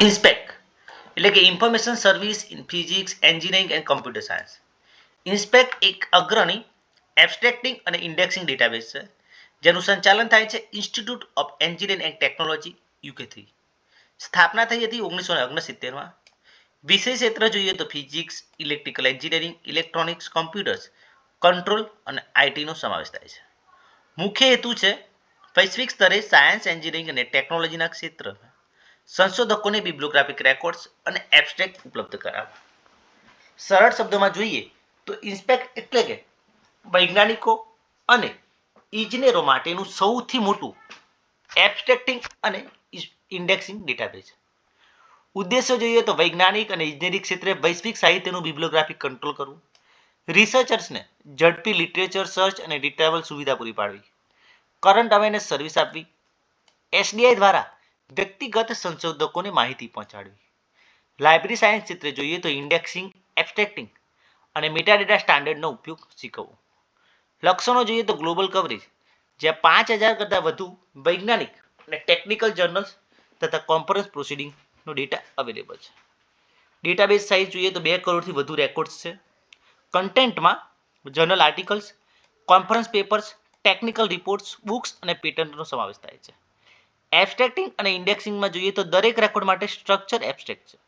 ઇન્સ્પેક એટલે કે information service in physics engineering and computer science Inspec એક અગ્રણી એબ્સ્ટ્રેક્ટિંગ અને ઇન્ડેક્સિંગ ડેટાબેઝ છે, જેનું સંચાલન થાય છે institute of engineering and technology યુકેથી સ્થાપના થઈ હતી ઓગણીસો ને ઓગણસિત્તેરમાં વિષય ક્ષેત્ર જોઈએ તો physics electrical engineering electronics computers control અને આઈટીનો સમાવેશ થાય છે. મુખ્ય હેતુ છે વૈશ્વિક સ્તરે સાયન્સ એન્જિનિયરિંગ અને ટેકનોલોજીના ક્ષેત્રમાં સંશોધકોને બિબ્લોગ્રાફિક રેકોર્ડ્સ અને એબ્સ્ટ્રેક્ટ ઉપલબ્ધ કરાવવા સરળ શબ્દોમાં જોઈએ તો ઇન્સ્પેક્ટ એટલે કે વૈજ્ઞાનિકો અને ઇજનેરો માટેનું સૌથી મોટું એબસ્ટ્રેક્ટિંગ અને ઇન્ડેક્સિંગ ડેટાબેઝ ઉદ્દેશ્ય જોઈએ તો વૈજ્ઞાનિક અને ઇજનેરી ક્ષેત્રે વૈશ્વિક સાહિત્યનું બિબ્લોગ્રાફિક કંટ્રોલ કરવું. રિસર્ચર્સને ઝડપી લિટરેચર સર્ચ અને રિટ્રાવલ સુવિધા પૂરી પાડવી. કરંટ અવેરનેસ સર્વિસ આપવી. એસડીઆઈ દ્વારા વ્યક્તિગત સંશોધકોને માહિતી પહોંચાડવી. લાઇબ્રેરી સાયન્સ ક્ષેત્રે જોઈએ તો ઇન્ડેક્સિંગ, એબ્સ્ટ્રેક્ટિંગ અને મેટાડેટા સ્ટાન્ડર્ડનો ઉપયોગ શીખવવો. લક્ષણો જોઈએ તો ગ્લોબલ કવરેજ, જ્યાં પાંચ હજાર કરતાં વધુ વૈજ્ઞાનિક અને ટેકનિકલ જર્નલ્સ તથા કોન્ફરન્સ પ્રોસિડિંગનો ડેટા અવેલેબલ છે. ડેટાબેઝ સાઇઝ જોઈએ તો બે કરોડથી વધુ રેકોર્ડ્સ છે. કન્ટેન્ટમાં journal articles conference papers, technical reports, books અને પેટર્નનો સમાવેશ થાય છે. એબ્સ્ટ્રેક્ટિંગ અને ઇન્ડેક્સિંગમાં જોઈએ તો દરેક રેકોર્ડ માટે સ્ટ્રક્ચર એબસ્ટ્રેક્ટ છે.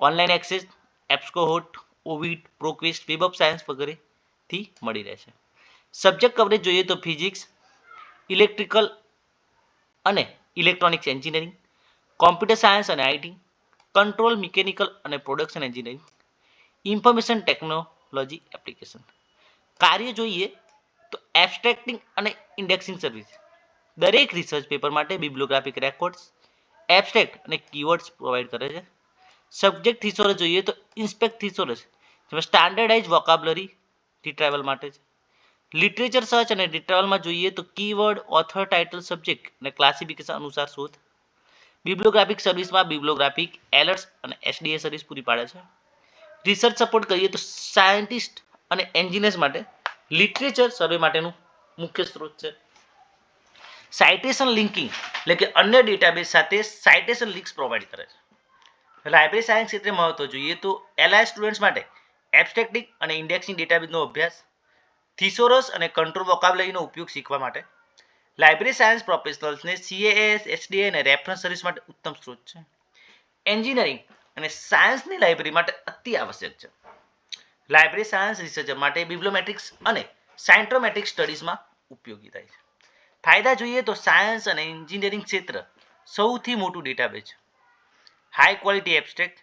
Online access EBSCOhost Ovid ProQuest web science વગેરેથી મળી રહે છે. સબ્જેક્ટ કવરેજ જોઈએ તો ફિઝિક્સ ઇલેક્ટ્રિકલ અને ઇલેક્ટ્રોનિક્સ એન્જિનિયરિંગ કોમ્પ્યુટર સાયન્સ અને આઈટી કંટ્રોલ મિકેનિકલ અને production engineering information technology application કાર્ય જોઈએ તો એબસ્ટ્રેક્ટિંગ અને ઇન્ડેક્સિંગ સર્વિસ દરેક રિસર્ચ પેપર માટે બિબ્લોગ્રાફિક રેકોર્ડ્સ એબસ્ટ્રેક્ટ અને કીવર્ડ્સ પ્રોવાઈડ કરે છે. સબ્જેક્ટ થિસોરસ જોઈએ તો ઇન્સ્પેક્ટ થિસોરસ જેમાં સ્ટાન્ડર્ડાઇઝ વોકાબ્લરી રિટ્રાવલ માટે છે. લિટરેચર સર્ચ અને રિટ્રાવલમાં જોઈએ તો કીવર્ડ ઓથર ટાઇટલ સબ્જેક્ટ અને ક્લાસિફિકેશન અનુસાર શોધ. બિબ્લોગ્રાફિક સર્વિસમાં બિબ્લોગ્રાફિક એલર્ટ્સ અને એસડીએ સર્વિસ પૂરી પાડે છે. રિસર્ચ સપોર્ટ કરીએ તો સાયન્ટિસ્ટ અને એન્જિનિયર્સ માટે લિટરેચર સર્વે માટેનું મુખ્ય સ્ત્રોત છે. સાઇટેશન લિંકિંગ એટલે કે અન્ય ડેટાબેઝ સાથે સાઇટેશન લિંક્સ પ્રોવાઈડ કરે છે. લાઇબ્રેરી સાયન્સ ક્ષેત્રે મહત્વ જોઈએ તો એલઆઈ સ્ટુડન્ટ્સ માટે એબ્સ્ટ્રેક્ટિંગ અને ઇન્ડેક્સિંગ ડેટાબેઝનો અભ્યાસ થિસોરસ અને કંટ્રોલ વોકાબલરીનો ઉપયોગ શીખવા માટે લાઇબ્રેરી સાયન્સ પ્રોફેશનલ્સને સીએએસ એસડીએ અને રેફરન્સ સર્વિસ માટે ઉત્તમ સ્ત્રોત છે. એન્જિનિયરિંગ અને સાયન્સની લાઇબ્રેરી માટે અતિ આવશ્યક છે. લાઇબ્રેરી સાયન્સ રિસર્ચર માટે બિબ્લોમેટ્રિક્સ અને સાયન્ટ્રોમેટ્રિક સ્ટડીઝમાં ઉપયોગી થાય છે. ફાયદા જોઈએ તો સાયન્સ અને એન્જિનિયરિંગ ક્ષેત્ર સૌથી મોટું database high quality abstract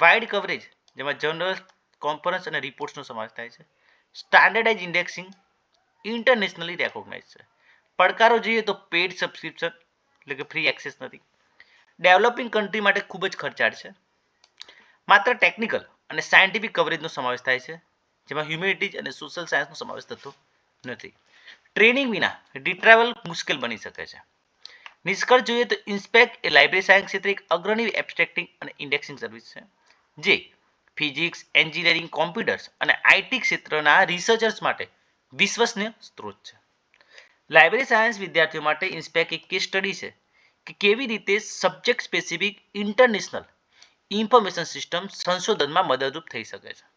wide coverage જેમાં જર્નલ કોન્ફરન્સ અને રિપોર્ટ્સનો સમાવેશ થાય છે. સ્ટાન્ડર્ડાઇઝ ઇન્ડેક્સિંગ ઇન્ટરનેશનલી રેકોગ્નાઇઝ છે. પડકારો જોઈએ તો પેડ સબસ્ક્રિપ્શન એટલે કે ફ્રી એક્સેસ નથી. ડેવલપિંગ કન્ટ્રી માટે ખૂબ જ ખર્ચાળ છે. માત્ર ટેકનિકલ અને સાયન્ટિફિક કવરેજનો સમાવેશ થાય છે, જેમાં હ્યુમેનિટીઝ અને સોશિયલ સાયન્સનો સમાવેશ થતો નથી. ટ્રેનિંગ વિના ડિટ્રાવેલ મુશ્કેલ બની શકે છે. નિષ્કર્ષ જોઈએ તો ઇન્સ્પેક્ટ એ લાઇબ્રેરી સાયન્સ ક્ષેત્રે એક અગ્રણી એબ્સ્ટ્રેક્ટિંગ અને ઇન્ડેક્સિંગ સર્વિસ છે, જે ફિઝિક્સ એન્જિનિયરિંગ કોમ્પ્યુટર્સ અને આઈટી ક્ષેત્રના રિસર્ચર્સ માટે વિશ્વસનીય સ્ત્રોત છે. લાઇબ્રેરી સાયન્સ વિદ્યાર્થીઓ માટે ઇન્સ્પેક એક કેસ સ્ટડી છે કે કેવી રીતે subject specific international information system સંશોધનમાં મદદરૂપ થઈ શકે છે.